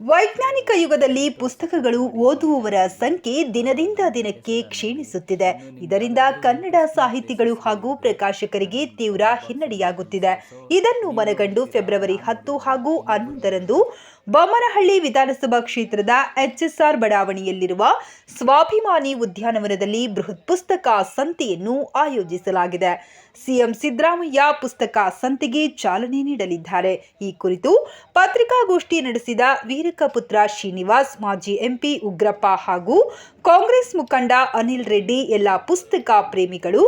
ವೈಜ್ಞಾನಿಕ ಯುಗದಲ್ಲಿ ಪುಸ್ತಕಗಳು ಓದುವವರ ಸಂಖ್ಯೆ ದಿನದಿಂದ ದಿನಕ್ಕೆ ಕ್ಷೀಣಿಸುತ್ತಿದೆ. ಇದರಿಂದ ಕನ್ನಡ ಸಾಹಿತಿಗಳು ಹಾಗೂ ಪ್ರಕಾಶಕರಿಗೆ ತೀವ್ರ ಹಿನ್ನಡೆಯಾಗುತ್ತಿದೆ. ಇದನ್ನು ಮನಗಂಡು ಫೆಬ್ರವರಿ ಹತ್ತು ಹಾಗೂ ಹನ್ನೊಂದರಂದು ಬೊಮ್ಮನಹಳ್ಳಿ ವಿಧಾನಸಭಾ ಕ್ಷೇತ್ರದ ಎಚ್ಎಸ್ಆರ್ ಬಡಾವಣೆಯಲ್ಲಿರುವ ಸ್ವಾಭಿಮಾನಿ ಉದ್ಯಾನವನದಲ್ಲಿ ಬೃಹತ್ ಪುಸ್ತಕ ಸಂತೆಯನ್ನು ಆಯೋಜಿಸಲಾಗಿದೆ. ಸಿಎಂ ಸಿದ್ದರಾಮಯ್ಯ ಪುಸ್ತಕ ಸಂತೆಗೆ ಚಾಲನೆ ನೀಡಲಿದ್ದಾರೆ. ಈ ಕುರಿತು ಪತ್ರಿಕಾಗೋಷ್ಠಿ ನಡೆಸಿದ ವೀರಕಪುತ್ರ ಶ್ರೀನಿವಾಸ್, ಮಾಜಿ ಎಂಪಿ ಉಗ್ರಪ್ಪ ಹಾಗೂ ಕಾಂಗ್ರೆಸ್ ಮುಖಂಡ ಅನಿಲ್ ರೆಡ್ಡಿ ಎಲ್ಲ ಪುಸ್ತಕ ಪ್ರೇಮಿಗಳು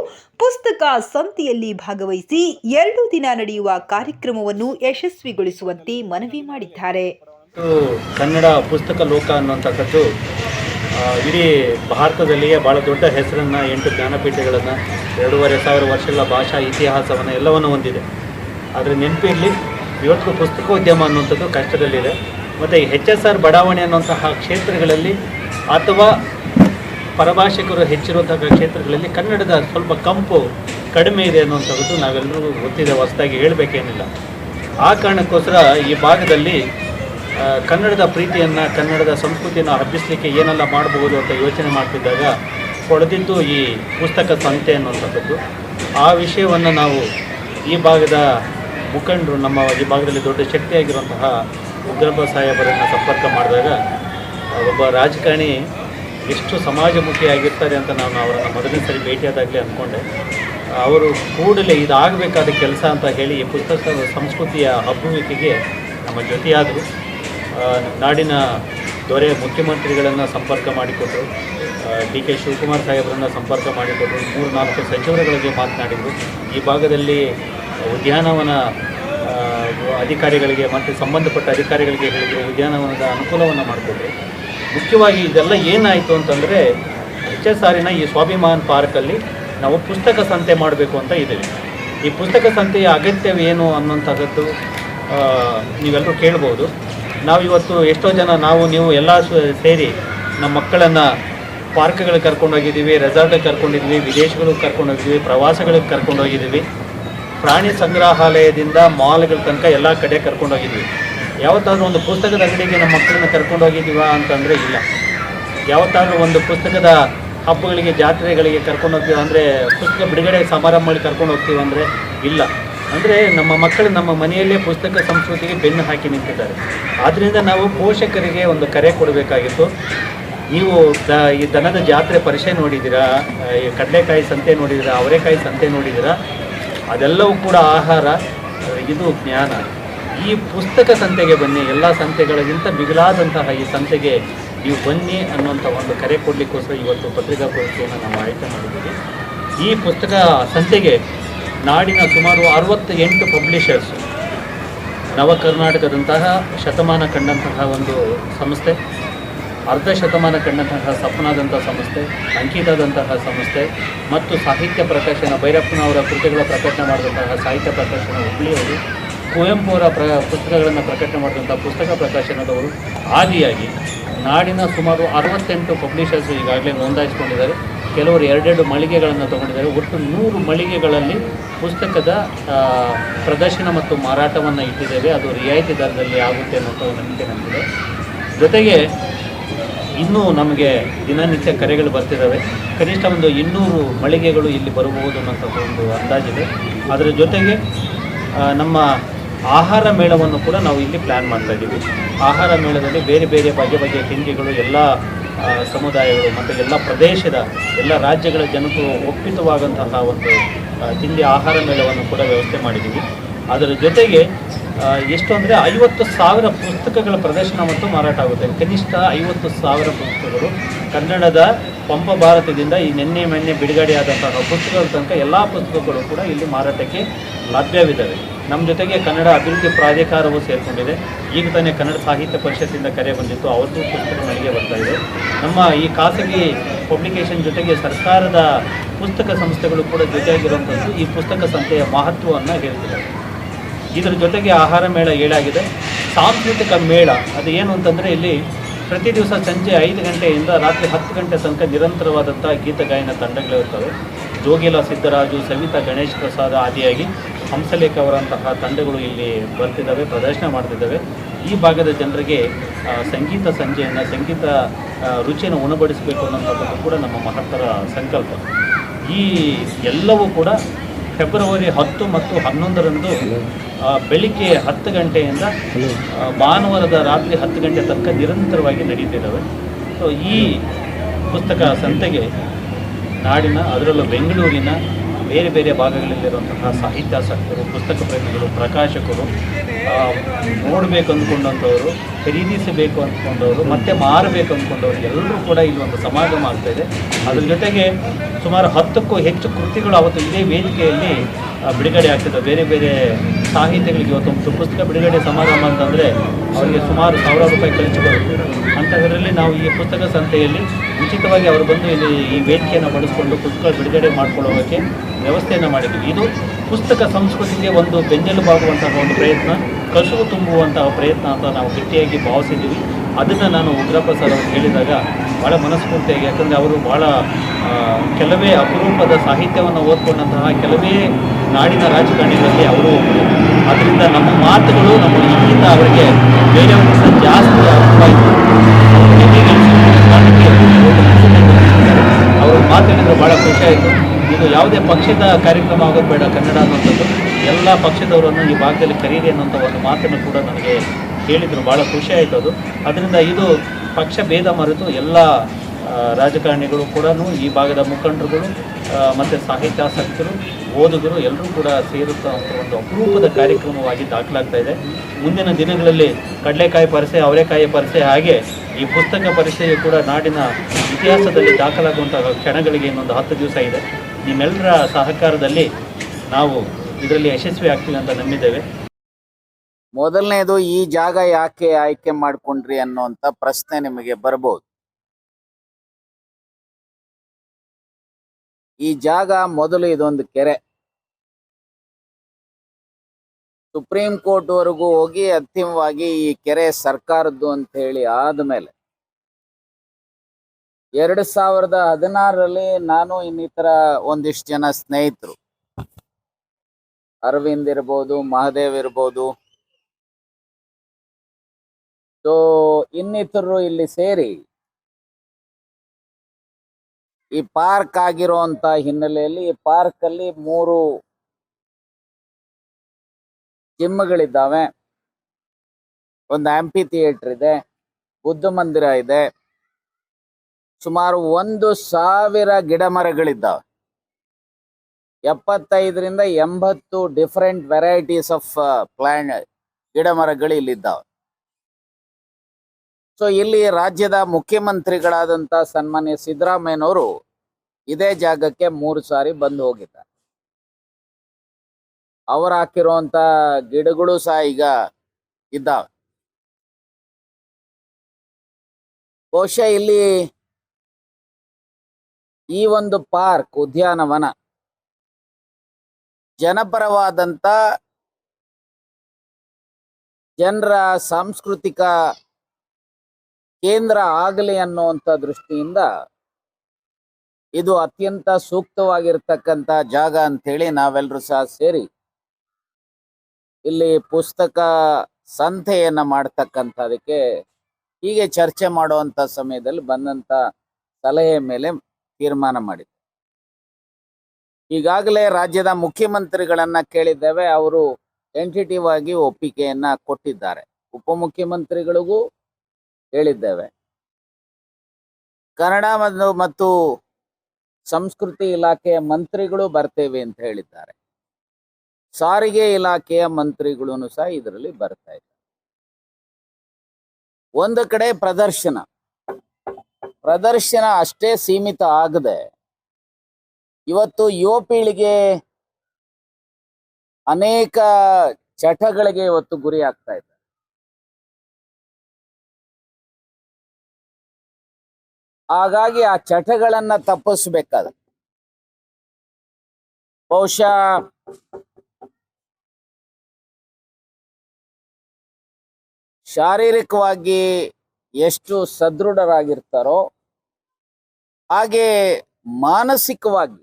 ಪುಸ್ತಕ ಸಂತೆಯಲ್ಲಿ ಭಾಗವಹಿಸಿ ಎರಡು ದಿನ ನಡೆಯುವ ಕಾರ್ಯಕ್ರಮವನ್ನು ಯಶಸ್ವಿಗೊಳಿಸುವಂತೆ ಮನವಿ ಮಾಡಿದ್ದಾರೆ. ಕನ್ನಡ ಪುಸ್ತಕ ಲೋಕ ಅನ್ನುವಂಥಕ್ಕದ್ದು ಇಡೀ ಭಾರತದಲ್ಲಿಯೇ ಭಾಳ ದೊಡ್ಡ ಹೆಸರನ್ನು, ಎಂಟು ಜ್ಞಾನಪೀಠಗಳನ್ನು, ಎರಡೂವರೆ ಸಾವಿರ ವರ್ಷಗಳ ಭಾಷಾ ಇತಿಹಾಸವನ್ನು ಎಲ್ಲವನ್ನು ಹೊಂದಿದೆ. ಆದರೆ ನೆನಪಿರಲಿ ಇವತ್ತು ಪುಸ್ತಕೋದ್ಯಮ ಅನ್ನುವಂಥದ್ದು ಕಷ್ಟದಲ್ಲಿದೆ. ಮತ್ತು ಎಚ್ ಎಸ್ ಆರ್ ಬಡಾವಣೆ ಅನ್ನುವಂತಹ ಕ್ಷೇತ್ರಗಳಲ್ಲಿ ಅಥವಾ ಪರಭಾಷಿಕರು ಹೆಚ್ಚಿರುವಂತಹ ಕ್ಷೇತ್ರಗಳಲ್ಲಿ ಕನ್ನಡದ ಸ್ವಲ್ಪ ಕಂಪು ಕಡಿಮೆ ಇದೆ ಅನ್ನುವಂಥದ್ದು ನಾವೆಲ್ಲರೂ ಗೊತ್ತಿದೆ, ಹೊಸದಾಗಿ ಹೇಳಬೇಕೇನಿಲ್ಲ. ಆ ಕಾರಣಕ್ಕೋಸ್ಕರ ಈ ಭಾಗದಲ್ಲಿ ಕನ್ನಡದ ಪ್ರೀತಿಯನ್ನು, ಕನ್ನಡದ ಸಂಸ್ಕೃತಿಯನ್ನು ಹಬ್ಬಿಸಲಿಕ್ಕೆ ಏನೆಲ್ಲ ಮಾಡಬಹುದು ಅಂತ ಯೋಚನೆ ಮಾಡ್ತಿದ್ದಾಗ ಕೊಡದಿದ್ದು ಈ ಪುಸ್ತಕ ಸಂತೆ ಅನ್ನುವಂಥದ್ದು. ಆ ವಿಷಯವನ್ನು ನಾವು ಈ ಭಾಗದ ಮುಖಂಡರು, ನಮ್ಮ ಈ ಭಾಗದಲ್ಲಿ ದೊಡ್ಡ ಶಕ್ತಿಯಾಗಿರುವಂತಹ ಉಗ್ರಪ್ಪ ಸಾಹೇಬರನ್ನು ಸಂಪರ್ಕ ಮಾಡಿದಾಗ ಒಬ್ಬ ರಾಜಕಾರಣಿ ಎಷ್ಟು ಸಮಾಜಮುಖಿಯಾಗಿರ್ತಾರೆ ಅಂತ ನಾನು ಅವರನ್ನು ಮೊದಲನೇ ಸರಿ ಭೇಟಿಯಾದಾಗಲೇ ಅಂದ್ಕೊಂಡೆ. ಅವರು ಕೂಡಲೇ ಇದಾಗಬೇಕಾದ ಕೆಲಸ ಅಂತ ಹೇಳಿ ಈ ಪುಸ್ತಕ ಸಂಸ್ಕೃತಿಯ ಹಬ್ಬುವಿಕೆಗೆ ನಮ್ಮ ಜೊತೆಯಾದರು ನಾಡಿನ ದೊರೆ ಮುಖ್ಯಮಂತ್ರಿಗಳನ್ನು ಸಂಪರ್ಕ ಮಾಡಿಕೊಟ್ಟರು ಡಿ ಕೆ ಶಿವಕುಮಾರ್ ಸಾಹೇಬರನ್ನು ಸಂಪರ್ಕ ಮಾಡಿಕೊಟ್ಟರು ಮೂರು ನಾಲ್ಕು ಸಚಿವರುಗಳಿಗೆ ಮಾತನಾಡಿದರು. ಈ ಭಾಗದಲ್ಲಿ ಉದ್ಯಾನವನ ಅಧಿಕಾರಿಗಳಿಗೆ ಮತ್ತು ಸಂಬಂಧಪಟ್ಟ ಅಧಿಕಾರಿಗಳಿಗೆ ಹೇಳಿದರು. ಉದ್ಯಾನವನದ ಅನುಕೂಲವನ್ನು ಮಾಡಿಕೊಟ್ರು. ಮುಖ್ಯವಾಗಿ ಇದೆಲ್ಲ ಏನಾಯಿತು ಅಂತಂದರೆ ಹೆಚ್ಚ ಸಾರಿನ ಈ ಸ್ವಾಭಿಮಾನ್ ಪಾರ್ಕಲ್ಲಿ ನಾವು ಪುಸ್ತಕ ಸಂತೆ ಮಾಡಬೇಕು ಅಂತ ಇದ್ದೇವೆ. ಈ ಪುಸ್ತಕ ಸಂತೆಯ ಅಗತ್ಯವೇನು ಅನ್ನೋಂಥದ್ದು ನೀವೆಲ್ಲರೂ ಕೇಳ್ಬೋದು. ನಾವು ಇವತ್ತು ಎಷ್ಟೋ ಜನ ನಾವು, ನೀವು ಎಲ್ಲ ಸೇರಿ ನಮ್ಮ ಮಕ್ಕಳನ್ನು ಪಾರ್ಕ್ಗಳಿಗೆ ಕರ್ಕೊಂಡೋಗಿದ್ದೀವಿ ರೆಸಾರ್ಟಿಗೆ ಕರ್ಕೊಂಡಿದ್ವಿ ವಿದೇಶಗಳಿಗೆ ಕರ್ಕೊಂಡೋಗಿದ್ದೀವಿ ಪ್ರವಾಸಗಳಿಗೆ ಕರ್ಕೊಂಡೋಗಿದ್ದೀವಿ ಪ್ರಾಣಿ ಸಂಗ್ರಹಾಲಯದಿಂದ ಮಾಲ್ಗಳ ತನಕ ಎಲ್ಲ ಕಡೆ ಕರ್ಕೊಂಡೋಗಿದ್ವಿ ಯಾವತ್ತಾದರೂ ಒಂದು ಪುಸ್ತಕದ ಅಂಗಡಿಗೆ ನಮ್ಮ ಮಕ್ಕಳನ್ನ ಕರ್ಕೊಂಡೋಗಿದ್ದೀವಾ ಅಂತಂದರೆ ಇಲ್ಲ. ಯಾವತ್ತಾದರೂ ಒಂದು ಪುಸ್ತಕದ ಹಬ್ಬಗಳಿಗೆ, ಜಾತ್ರೆಗಳಿಗೆ ಕರ್ಕೊಂಡು ಹೋಗ್ತೀವಿ ಅಂದರೆ, ಪುಸ್ತಕ ಬಿಡುಗಡೆ ಸಮಾರಂಭಗಳಿಗೆ ಕರ್ಕೊಂಡು ಹೋಗ್ತೀವಿ ಅಂದರೆ ಇಲ್ಲ. ಅಂದರೆ ನಮ್ಮ ಮಕ್ಕಳು ನಮ್ಮ ಮನೆಯಲ್ಲೇ ಪುಸ್ತಕ ಸಂಸ್ಕೃತಿಗೆ ಬೆನ್ನು ಹಾಕಿ ನಿಂತಿದ್ದಾರೆ. ಆದ್ದರಿಂದ ನಾವು ಪೋಷಕರಿಗೆ ಒಂದು ಕರೆ ಕೊಡಬೇಕಾಗಿತ್ತು. ನೀವು ದ, ಈ ದನದ ಜಾತ್ರೆ ಪರಿಚಯ ನೋಡಿದ್ದೀರಾ ಈ ಕಡಲೆಕಾಯಿ ಸಂತೆ ನೋಡಿದ್ದೀರಾ, ಅವರೆಕಾಯಿ ಸಂತೆ ನೋಡಿದ್ದೀರಾ, ಅದೆಲ್ಲವೂ ಕೂಡ ಆಹಾರ, ಇದು ಜ್ಞಾನ. ಈ ಪುಸ್ತಕ ಸಂತೆಗೆ ಬನ್ನಿ, ಎಲ್ಲ ಸಂತೆಗಳಿಗಿಂತ ಮಿಗಿಲಾದಂತಹ ಈ ಸಂತೆಗೆ ನೀವು ಬನ್ನಿ ಅನ್ನುವಂಥ ಒಂದು ಕರೆ ಕೊಡಲಿಕ್ಕೋಸ್ಕರ ಇವತ್ತು ಪತ್ರಿಕಾಗೋಷ್ಠಿಯನ್ನು ನಾವು ಆಯ್ಕೆ ಮಾಡಿದ್ದೀವಿ. ಈ ಪುಸ್ತಕ ಸಂತೆಗೆ ನಾಡಿನ ಸುಮಾರು ಅರವತ್ತ ಎಂಟು ಪಬ್ಲಿಷರ್ಸ್ ನವ ಕರ್ನಾಟಕದಂತಹ ಶತಮಾನ ಕಂಡಂತಹ ಒಂದು ಸಂಸ್ಥೆ, ಅರ್ಧ ಶತಮಾನ ಕಂಡಂತಹ ಸಪನಾದಂಥ ಸಂಸ್ಥೆ, ಅಂಕಿತದಂತಹ ಸಂಸ್ಥೆ ಮತ್ತು ಸಾಹಿತ್ಯ ಪ್ರಕಾಶನ ಭೈರಪ್ಪನವರ ಕೃತಿಗಳ ಪ್ರಕಟಣೆ ಮಾಡಿದಂತಹ ಸಾಹಿತ್ಯ ಪ್ರಕಾಶನ ಹುಬ್ಳಿಯವರು ಕುವೆಂಪು ಅವರ ಪ್ರ, ಪುಸ್ತಕಗಳನ್ನು ಪ್ರಕಟಣೆ ಮಾಡಿದಂಥ ಪುಸ್ತಕ ಪ್ರಕಾಶನದವರು ಆದಿಯಾಗಿ ನಾಡಿನ ಸುಮಾರು ಅರವತ್ತೆಂಟು ಪಬ್ಲಿಷರ್ಸ್ ಈಗಾಗಲೇ ನೋಂದಾಯಿಸಿಕೊಂಡಿದ್ದಾರೆ. ಕೆಲವರು ಎರಡೆರಡು ಮಳಿಗೆಗಳನ್ನು ತಗೊಂಡಿದ್ದಾರೆ. ಒಟ್ಟು ನೂರು ಮಳಿಗೆಗಳಲ್ಲಿ ಪುಸ್ತಕದ ಪ್ರದರ್ಶನ ಮತ್ತು ಮಾರಾಟವನ್ನು ಇಟ್ಟಿದ್ದೇವೆ. ಅದು ರಿಯಾಯಿತಿ ದರದಲ್ಲಿ ಆಗುತ್ತೆ ಅನ್ನೋಂಥ ಒಂದು ನಂಬಿಕೆ ನಮಗಿದೆ. ಜೊತೆಗೆ ಇನ್ನೂ ನಮಗೆ ದಿನನಿತ್ಯ ಕರೆಗಳು ಬರ್ತಿದ್ದಾವೆ. ಕನಿಷ್ಠ ಒಂದು ಇನ್ನೂರು ಮಳಿಗೆಗಳು ಇಲ್ಲಿ ಬರಬಹುದು ಅನ್ನೋಂಥ ಒಂದು ಅಂದಾಜಿದೆ. ಅದರ ಜೊತೆಗೆ ನಮ್ಮ ಆಹಾರ ಮೇಳವನ್ನು ಕೂಡ ನಾವು ಇಲ್ಲಿ ಪ್ಲ್ಯಾನ್ ಮಾಡ್ತಾ ಇದ್ದೀವಿ. ಆಹಾರ ಮೇಳದಲ್ಲಿ ಬೇರೆ ಬೇರೆ ಬಗೆ ಬಗೆಯ ತಿಂಡಿಗಳು, ಎಲ್ಲ ಸಮುದಾಯಗಳು ಮತ್ತು ಎಲ್ಲ ಪ್ರದೇಶದ ಎಲ್ಲ ರಾಜ್ಯಗಳ ಜನರು ಒಪ್ಪಿತವಾದಂತಹ ಒಂದು ತಿಂಡಿ ಆಹಾರ ಮೇಳವನ್ನು ಕೂಡ ವ್ಯವಸ್ಥೆ ಮಾಡಿದ್ದೀವಿ. ಅದರ ಜೊತೆಗೆ ಎಷ್ಟು ಅಂದರೆ ಐವತ್ತು ಸಾವಿರ ಪುಸ್ತಕಗಳ ಪ್ರದರ್ಶನ ಮತ್ತು ಮಾರಾಟ ಆಗುತ್ತೆ. ಕನಿಷ್ಠ ಐವತ್ತು ಸಾವಿರ ಪುಸ್ತಕಗಳು ಕನ್ನಡದ ಪಂಪ ಭಾರತದಿಂದ ಈ ನಿನ್ನೆ ಮೊನ್ನೆ ಬಿಡುಗಡೆಯಾದಂತಹ ಪುಸ್ತಕಗಳ ತನಕ ಎಲ್ಲ ಪುಸ್ತಕಗಳು ಕೂಡ ಇಲ್ಲಿ ಮಾರಾಟಕ್ಕೆ ಲಭ್ಯವಿದ್ದಾವೆ. ನಮ್ಮ ಜೊತೆಗೆ ಕನ್ನಡ ಅಭಿವೃದ್ಧಿ ಪ್ರಾಧಿಕಾರವು ಸೇರಿಕೊಂಡಿದೆ. ಈಗ ತಾನೇ ಕನ್ನಡ ಸಾಹಿತ್ಯ ಪರಿಷತ್ತಿಂದ ಕರೆ ಬಂದಿತ್ತು. ಅವ್ರದ್ದು ಪುಸ್ತಕ ಮಳಿಗೆ ಬರ್ತಾ ಇದೆ. ನಮ್ಮ ಈ ಖಾಸಗಿ ಪಬ್ಲಿಕೇಶನ್ ಜೊತೆಗೆ ಸರ್ಕಾರದ ಪುಸ್ತಕ ಸಂಸ್ಥೆಗಳು ಕೂಡ ಜೊತೆಯಾಗಿರುವಂಥದ್ದು. ಈ ಪುಸ್ತಕ ಸಂತೆಯ ಮಹತ್ವವನ್ನು ಹೇಳ್ತಿದ್ದಾರೆ. ಇದರ ಜೊತೆಗೆ ಆಹಾರ ಮೇಳ ಏಳಾಗಿದೆ. ಸಾಂಸ್ಕೃತಿಕ ಮೇಳ, ಅದು ಏನು ಅಂತಂದರೆ ಇಲ್ಲಿ ಪ್ರತಿ ದಿವಸ ಸಂಜೆ ಐದು ಗಂಟೆಯಿಂದ ರಾತ್ರಿ ಹತ್ತು ಗಂಟೆ ತನಕ ನಿರಂತರವಾದಂಥ ಗೀತ ಗಾಯನ ತಂಡಗಳಿರ್ತವೆ ಜೋಗಿಲ ಸಿದ್ದರಾಜು, ಸವಿತಾ ಗಣೇಶ್ ಪ್ರಸಾದ ಆದಿಯಾಗಿ ಹಂಸಲೇಖ ಅವರಂತಹ ತಂಡಗಳು ಇಲ್ಲಿ ಬರ್ತಿದ್ದಾವೆ, ಪ್ರದರ್ಶನ ಮಾಡ್ತಿದ್ದಾವೆ. ಈ ಭಾಗದ ಜನರಿಗೆ ಸಂಗೀತ ಸಂಜೆಯನ್ನು, ಸಂಗೀತ ರುಚಿಯನ್ನು ಉಣಬಡಿಸಬೇಕು ಅನ್ನೋಂಥದ್ದು ಕೂಡ ನಮ್ಮ ಮಹತ್ತರ ಸಂಕಲ್ಪ. ಈ ಎಲ್ಲವೂ ಕೂಡ ಫೆಬ್ರವರಿ ಹತ್ತು ಮತ್ತು ಹನ್ನೊಂದರಂದು ಬೆಳಿಗ್ಗೆ ಹತ್ತು ಗಂಟೆಯಿಂದ ಭಾನುವಾರದ ರಾತ್ರಿ ಹತ್ತು ಗಂಟೆ ತನಕ ನಿರಂತರವಾಗಿ ನಡೀತಿದ್ದಾವೆ. ಸೊ ಈ ಪುಸ್ತಕ ಸಂತೆಗೆ ನಾಡಿನ, ಅದರಲ್ಲೂ ಬೆಂಗಳೂರಿನ ಬೇರೆ ಬೇರೆ ಭಾಗಗಳಲ್ಲಿರುವಂತಹ ಸಾಹಿತ್ಯಾಸಕ್ತರು, ಪುಸ್ತಕ ಪ್ರೇಮಿಗಳು, ಪ್ರಕಾಶಕರು ನೋಡಬೇಕು ಅಂದ್ಕೊಂಡಂಥವರು ಖರೀದಿಸಬೇಕು ಅಂದ್ಕೊಂಡವರು ಮತ್ತೆ ಮಾರಬೇಕು ಅಂದ್ಕೊಂಡವರು ಎಲ್ಲರೂ ಕೂಡ ಇಲ್ಲಿ ಒಂದು ಸಮಾಗಮ ಆಗ್ತಾ ಇದೆ. ಅದ್ರ ಜೊತೆಗೆ ಸುಮಾರು ಹತ್ತಕ್ಕೂ ಹೆಚ್ಚು ಕೃತಿಗಳು ಅವತ್ತು ಇದೇ ವೇದಿಕೆಯಲ್ಲಿ ಬಿಡುಗಡೆ ಆಗ್ತಿದೆ ಬೇರೆ ಬೇರೆ ಸಾಹಿತ್ಯಗಳಿಗೆ ಇವತ್ತು ಒಂದು ಪುಸ್ತಕ ಬಿಡುಗಡೆ ಸಮಾರಂಭ ಅಂತಂದರೆ ಅವರಿಗೆ ಸುಮಾರು ಸಾವಿರ ರೂಪಾಯಿ ಖರ್ಚು ಬರುತ್ತೆ. ಅಂಥದ್ರಲ್ಲಿ ನಾವು ಈ ಪುಸ್ತಕ ಸಂತೆಯಲ್ಲಿ ಉಚಿತವಾಗಿ ಅವರು ಬಂದು ಇಲ್ಲಿ ಈ ವೇದಿಕೆಯನ್ನು ಬಳಸಿಕೊಂಡು ಪುಸ್ತಕ ಬಿಡುಗಡೆ ಮಾಡ್ಕೊಳ್ಳೋದಕ್ಕೆ ವ್ಯವಸ್ಥೆಯನ್ನು ಮಾಡಿದ್ವಿ ಇದು ಪುಸ್ತಕ ಸಂಸ್ಕೃತಿಗೆ ಒಂದು ಬೆಂಜಲುಬಾಗುವಂತಹ ಒಂದು ಪ್ರಯತ್ನ ಕಸುವು ತುಂಬುವಂತಹ ಪ್ರಯತ್ನ ಅಂತ ನಾವು ಗಟ್ಟಿಯಾಗಿ ಭಾವಿಸಿದ್ದೀವಿ. ಅದನ್ನು ನಾನು ಉಗ್ರಪ್ಪ ಸರ್ ಅವರು ಹೇಳಿದಾಗ ಭಾಳ ಮನಸ್ಫೂರ್ತಿಯಾಗಿ ಯಾಕಂದರೆ ಅವರು ಭಾಳ ಕೆಲವೇ ಅಪರೂಪದ ಸಾಹಿತ್ಯವನ್ನು ಓದ್ಕೊಂಡಂತಹ ಕೆಲವೇ ನಾಡಿನ ರಾಜಕಾರಣಿಗಳಲ್ಲಿ ಅವರು ಅದರಿಂದ ನಮ್ಮ ಮಾತುಗಳು ನಮ್ಮ ಇಂಗಿತ ಅವರಿಗೆ ಬೇರೆ ಜಾಸ್ತಿ ಅವ್ರ ಅವರು ಮಾತಾಡಿದ್ರೆ ಭಾಳ ಖುಷಿ ಆಯಿತು. ಇದು ಯಾವುದೇ ಪಕ್ಷದ ಕಾರ್ಯಕ್ರಮ ಆಗೋದು ಬೇಡ, ಕನ್ನಡ ಅನ್ನೋಂಥದ್ದು ಎಲ್ಲ ಪಕ್ಷದವರನ್ನು ಈ ಭಾಗದಲ್ಲಿ ಕರೀರಿ ಅನ್ನೋಂಥ ಒಂದು ಮಾತನ್ನು ಕೂಡ ನನಗೆ ಹೇಳಿದರು. ಭಾಳ ಖುಷಿ ಆಯಿತು ಅದು. ಅದರಿಂದ ಇದು ಪಕ್ಷ ಭೇದ ಮರೆತು ಎಲ್ಲ ರಾಜಕಾರಣಿಗಳು ಕೂಡ ಈ ಭಾಗದ ಮುಖಂಡರುಗಳು ಮತ್ತು ಸಾಹಿತ್ಯಾಸಕ್ತರು, ಓದುಗರು ಎಲ್ಲರೂ ಕೂಡ ಸೇರುತ್ತ ಒಂದು ಅಪರೂಪದ ಕಾರ್ಯಕ್ರಮವಾಗಿ ದಾಖಲಾಗ್ತಾ ಇದೆ. ಮುಂದಿನ ದಿನಗಳಲ್ಲಿ ಕಡಲೆಕಾಯಿ ಪರಿಸೆ, ಅವರೆಕಾಯಿ ಪರಿಸೆ ಹಾಗೆ ಈ ಪುಸ್ತಕ ಪರಿಚಯ ಕೂಡ ನಾಡಿನ ಇತಿಹಾಸದಲ್ಲಿ ದಾಖಲಾಗುವಂತಹ ಕ್ಷಣಗಳಿಗೆ ಇನ್ನೊಂದು ಹತ್ತು ದಿವಸ ಇದೆ. ನಿಮ್ಮೆಲ್ಲರ ಸಹಕಾರದಲ್ಲಿ ನಾವು ಇದರಲ್ಲಿ ಯಶಸ್ವಿ ಆಗ್ತೀವಿ ಅಂತ ನಂಬಿದ್ದೇವೆ. ಮೊದಲನೇದು ಈ ಜಾಗ ಯಾಕೆ ಆಯ್ಕೆ ಮಾಡ್ಕೊಂಡ್ರಿ ಅನ್ನುವಂತ ಪ್ರಶ್ನೆ ನಿಮಗೆ ಬರ್ಬೋದು. ಈ ಜಾಗ ಮೊದಲು ಇದೊಂದು ಕೆರೆ. ಸುಪ್ರೀಂ ಕೋರ್ಟ್ ವರೆಗೂ ಹೋಗಿ ಅಂತಿಮವಾಗಿ ಈ ಕೆರೆ ಸರ್ಕಾರದ್ದು ಅಂತ ಹೇಳಿ ಆದ್ಮೇಲೆ. ಎರಡ್ ಸಾವಿರದ ಹದಿನಾರರಲ್ಲಿ ನಾನು ಇನ್ನಿತರ ಒಂದಿಷ್ಟು ಜನ ಸ್ನೇಹಿತರು. ಅರವಿಂದ್ ಇರ್ಬೋದು, ಮಹದೇವ್ ಇರ್ಬೋದು. ಸೊ ಇನ್ನಿತರರು ಇಲ್ಲಿ ಸೇರಿ ಈ ಪಾರ್ಕ್ ಆಗಿರುವಂತ ಹಿನ್ನೆಲೆಯಲ್ಲಿ ಈ ಪಾರ್ಕ್ ಅಲ್ಲಿ ಮೂರು ಜಿಮ್ಗಳಿದ್ದಾವೆ. ಒಂದು ಆಂಪಿ ಥಿಯೇಟರ್ ಇದೆ, ಬುದ್ಧ ಮಂದಿರ ಇದೆ, ಸುಮಾರು ಒಂದು ಸಾವಿರ ಗಿಡ ಮರಗಳಿದ್ದಾವೆ. ಎಪ್ಪತ್ತೈದರಿಂದ ಎಂಬತ್ತು ಡಿಫರೆಂಟ್ ವೆರೈಟೀಸ್ ಆಫ್ ಪ್ಲಾಂಟ್ ಗಿಡ ಮರಗಳು ಇಲ್ಲಿದ್ದಾವೆ. ಸೊ ಇಲ್ಲಿ ರಾಜ್ಯದ ಮುಖ್ಯಮಂತ್ರಿಗಳಾದಂತ ಸನ್ಮಾನ್ಯ ಸಿದ್ದರಾಮಯ್ಯನವರು ಇದೇ ಜಾಗಕ್ಕೆ ಮೂರು ಸಾರಿ ಬಂದು ಹೋಗಿದ್ದಾರೆ. ಅವರು ಹಾಕಿರುವಂತ ಗಿಡಗಳು ಸಹ ಈಗ ಇದ್ದಾವೆ. ಬಹುಶಃ ಇಲ್ಲಿ ಈ ಒಂದು ಪಾರ್ಕ್, ಉದ್ಯಾನವನ ಜನಪರವಾದಂತ ಜನರ ಸಾಂಸ್ಕೃತಿಕ ಕೇಂದ್ರ ಆಗಲಿ ಅನ್ನುವಂಥ ದೃಷ್ಟಿಯಿಂದ ಇದು ಅತ್ಯಂತ ಸೂಕ್ತವಾಗಿರ್ತಕ್ಕಂಥ ಜಾಗ ಅಂತೇಳಿ ನಾವೆಲ್ಲರೂ ಸಹ ಸೇರಿ ಇಲ್ಲಿ ಪುಸ್ತಕ ಸಂತೆಯನ್ನ ಮಾಡ್ತಕ್ಕಂಥದಕ್ಕೆ ಹೀಗೆ ಚರ್ಚೆ ಮಾಡುವಂತ ಸಮಯದಲ್ಲಿ ಬಂದಂತ ಸಲಹೆ ಮೇಲೆ ತೀರ್ಮಾನ ಮಾಡಿದೆ ಈಗಾಗಲೇ ರಾಜ್ಯದ ಮುಖ್ಯಮಂತ್ರಿಗಳನ್ನ ಕೇಳಿದ್ದೇವೆ, ಅವರು ಟೆಂಟೇಟಿವ್ ಆಗಿ ಒಪ್ಪಿಗೆಯನ್ನ ಕೊಟ್ಟಿದ್ದಾರೆ. ಉಪಮುಖ್ಯಮಂತ್ರಿಗಳಿಗೂ ಹೇಳಿದ್ದೇವೆ. ಕನ್ನಡ ಮತ್ತು ಸಂಸ್ಕೃತಿ ಇಲಾಖೆಯ ಮಂತ್ರಿಗಳು ಬರ್ತೇವೆ ಅಂತ ಹೇಳಿದ್ದಾರೆ. ಸಾರಿಗೆ ಇಲಾಖೆಯ ಮಂತ್ರಿಗಳು ಸಹ ಇದರಲ್ಲಿ ಬರ್ತಾ ಇದ್ದಾರೆ. ಒಂದು ಕಡೆ ಪ್ರದರ್ಶನ. ಪ್ರದರ್ಶನ ಅಷ್ಟೇ ಸೀಮಿತ ಆಗದೆ, ಇವತ್ತು ಯುವ ಪೀಳಿಗೆ ಅನೇಕ ಚಟಗಳಿಗೆ ಇವತ್ತು ಗುರಿ ಆಗ್ತಾ ಇದೆ. ಹಾಗಾಗಿ ಆ ಚಟಗಳನ್ನ ತಪ್ಪಿಸ್ಬೇಕಾದ. ಬಹುಶಃ ಶಾರೀರಿಕವಾಗಿ ಎಷ್ಟು ಸದೃಢರಾಗಿರ್ತಾರೋ ಹಾಗೆ ಮಾನಸಿಕವಾಗಿ,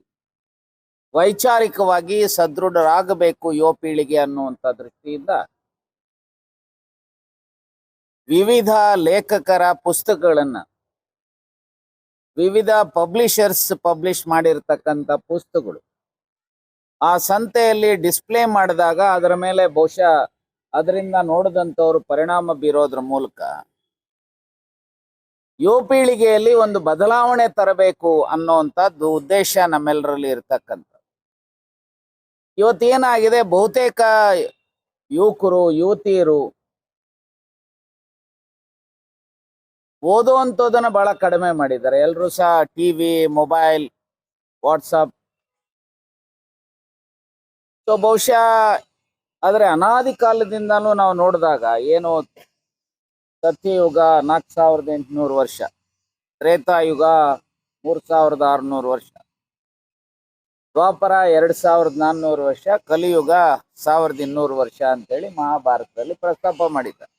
ವೈಚಾರಿಕವಾಗಿ ಸದೃಢರಾಗಬೇಕು ಯುವ ಪೀಳಿಗೆ ಅನ್ನುವಂಥ ದೃಷ್ಟಿಯಿಂದ ವಿವಿಧ ಲೇಖಕರ ಪುಸ್ತಕಗಳನ್ನ ವಿವಿಧ ಪಬ್ಲಿಷರ್ಸ್ ಪಬ್ಲಿಷ್ ಮಾಡಿರ್ತಕ್ಕಂಥ ಪುಸ್ತಕಗಳು. ಆ ಸಂತೆಯಲ್ಲಿ ಡಿಸ್ಪ್ಲೇ ಮಾಡಿದಾಗ ಅದರ ಮೇಲೆ ಬಹುಶಃ ಅದರಿಂದ ನೋಡಿದಂಥವ್ರು ಪರಿಣಾಮ ಬೀರೋದ್ರ ಮೂಲಕ ಯುವ ಪೀಳಿಗೆಯಲ್ಲಿ ಒಂದು ಬದಲಾವಣೆ ತರಬೇಕು ಅನ್ನೋವಂಥದ್ದು ಉದ್ದೇಶ ನಮ್ಮೆಲ್ಲರಲ್ಲಿ ಇರ್ತಕ್ಕಂಥ ಇವತ್ತೇನಾಗಿದೆ? ಬಹುತೇಕ ಯುವಕರು, ಯುವತಿಯರು ಓದುವಂಥದ್ದನ್ನ ಬಹಳ ಕಡಿಮೆ ಮಾಡಿದ್ದಾರೆ. ಎಲ್ಲರೂ ಸಹ ಟಿವಿ, ಮೊಬೈಲ್, ವಾಟ್ಸಪ್. ಸೊ ಬಹುಶಃ ಆದ್ರೆ ಅನಾದಿ ಕಾಲದಿಂದಲೂ ನಾವು ನೋಡಿದಾಗ ಏನು ಸತ್ಯಯುಗ ನಾಲ್ಕು ಸಾವಿರದ ಎಂಟುನೂರು ವರ್ಷ, ತ್ರೇತಾಯುಗ ಮೂರ್ ಸಾವಿರದ ಆರುನೂರು ವರ್ಷ, ದ್ವಾಪರ ಎರಡ್ ಸಾವಿರದ ನಾನ್ನೂರು ವರ್ಷ, ಕಲಿಯುಗ ಸಾವಿರದ ಇನ್ನೂರು ವರ್ಷ ಅಂತೇಳಿ ಮಹಾಭಾರತದಲ್ಲಿ ಪ್ರಸ್ತಾಪ ಮಾಡಿದ್ದಾರೆ.